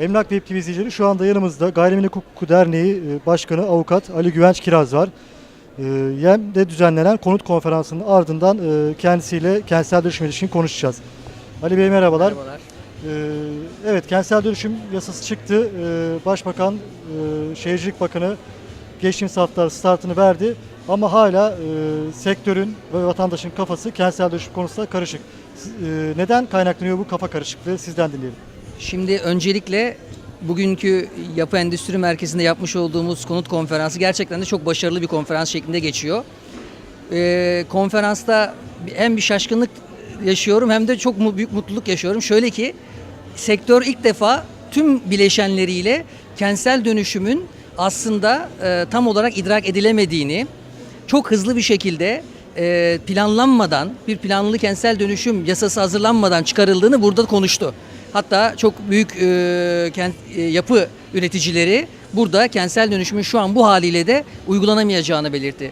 Emlak Web TV izleyicileri şu anda yanımızda Gayrimenkul Hukuku Derneği e, Başkanı Avukat Ali Güvenç Kiraz var. E, YEM'de düzenlenen konut konferansının ardından e, kendisiyle kentsel dönüşüm ilişkin konuşacağız. Ali Bey merhabalar. Merhabalar. Evet kentsel dönüşüm yasası çıktı. Başbakan, Şehircilik Bakanı geçtiğimiz hafta startını verdi. Ama hala sektörün ve vatandaşın kafası kentsel dönüşüm konusunda karışık. Neden kaynaklanıyor bu kafa karışıklığı? Sizden dinleyelim. Şimdi öncelikle bugünkü Yapı Endüstri Merkezi'nde yapmış olduğumuz konut konferansı gerçekten de çok başarılı bir konferans şeklinde geçiyor. Ee, konferansta hem bir şaşkınlık yaşıyorum hem de çok büyük mutluluk yaşıyorum. Şöyle ki sektör ilk defa tüm bileşenleriyle kentsel dönüşümün aslında e, tam olarak idrak edilemediğini, çok hızlı bir şekilde e, planlanmadan, bir planlı kentsel dönüşüm yasası hazırlanmadan çıkarıldığını burada konuştu. Hatta çok büyük e, kent, e, yapı üreticileri burada kentsel dönüşümün şu an bu haliyle de uygulanamayacağını belirtti.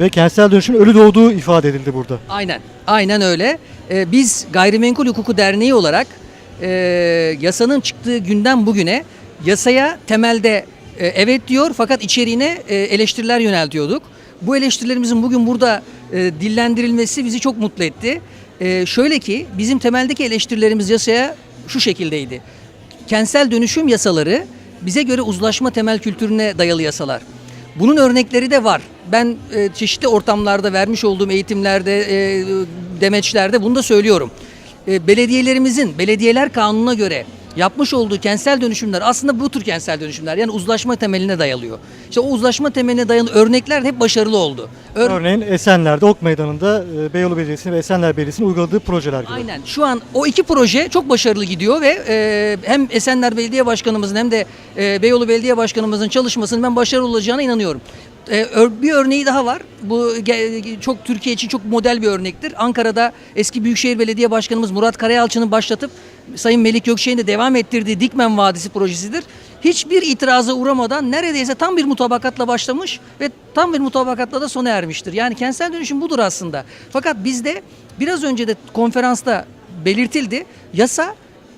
Ve kentsel dönüşümün ölü doğduğu ifade edildi burada. Aynen, aynen öyle. Ee, biz Gayrimenkul Hukuku Derneği olarak e, yasanın çıktığı günden bugüne yasaya temelde e, evet diyor fakat içeriğine e, eleştiriler yöneltiyorduk. Bu eleştirilerimizin bugün burada e, dillendirilmesi bizi çok mutlu etti. E, şöyle ki bizim temeldeki eleştirilerimiz yasaya şu şekildeydi. Kentsel dönüşüm yasaları bize göre uzlaşma temel kültürüne dayalı yasalar. Bunun örnekleri de var. Ben e, çeşitli ortamlarda vermiş olduğum eğitimlerde, e, demeçlerde bunu da söylüyorum. E, belediyelerimizin belediyeler kanununa göre yapmış olduğu kentsel dönüşümler aslında bu tür kentsel dönüşümler yani uzlaşma temeline dayalıyor. İşte o uzlaşma temeline dayalı örnekler hep başarılı oldu. Ör- Örneğin Esenler'de Ok Meydanı'nda e, Beyoğlu Belediyesi'nin ve Esenler Belediyesi'nin uyguladığı projeler gibi. Aynen. Şu an o iki proje çok başarılı gidiyor ve e, hem Esenler Belediye Başkanımızın hem de e, Beyoğlu Belediye Başkanımızın çalışmasının ben başarılı olacağına inanıyorum. E, ör- bir örneği daha var. Bu çok Türkiye için çok model bir örnektir. Ankara'da eski Büyükşehir Belediye Başkanımız Murat Karayalçı'nın başlatıp Sayın Melik Gökçek'in de devam ettirdiği Dikmen Vadisi projesidir. Hiçbir itiraza uğramadan neredeyse tam bir mutabakatla başlamış ve tam bir mutabakatla da sona ermiştir. Yani kentsel dönüşüm budur aslında. Fakat bizde biraz önce de konferansta belirtildi. Yasa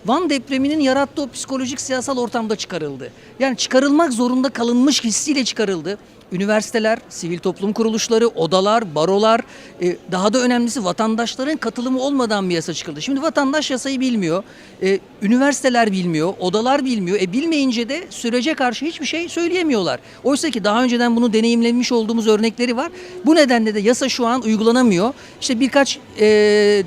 Van depreminin yarattığı psikolojik siyasal ortamda çıkarıldı. Yani çıkarılmak zorunda kalınmış hissiyle çıkarıldı. Üniversiteler, sivil toplum kuruluşları, odalar, barolar, e, daha da önemlisi vatandaşların katılımı olmadan bir yasa çıkıldı. Şimdi vatandaş yasayı bilmiyor, e, üniversiteler bilmiyor, odalar bilmiyor. E bilmeyince de sürece karşı hiçbir şey söyleyemiyorlar. Oysa ki daha önceden bunu deneyimlemiş olduğumuz örnekleri var. Bu nedenle de yasa şu an uygulanamıyor. İşte birkaç e,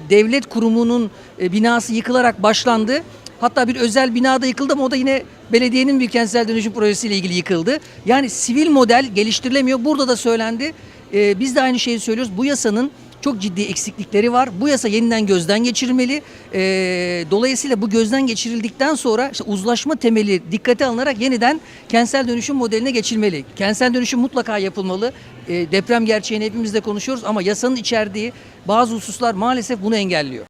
devlet kurumunun e, binası yıkılarak başlandı. Hatta bir özel binada yıkıldı ama o da yine belediyenin bir kentsel dönüşüm projesiyle ilgili yıkıldı. Yani sivil model geliştirilemiyor. Burada da söylendi. Ee, biz de aynı şeyi söylüyoruz. Bu yasanın çok ciddi eksiklikleri var. Bu yasa yeniden gözden geçirilmeli. Ee, dolayısıyla bu gözden geçirildikten sonra işte uzlaşma temeli dikkate alınarak yeniden kentsel dönüşüm modeline geçilmeli. Kentsel dönüşüm mutlaka yapılmalı. Ee, deprem gerçeğini hepimiz de konuşuyoruz ama yasanın içerdiği bazı hususlar maalesef bunu engelliyor.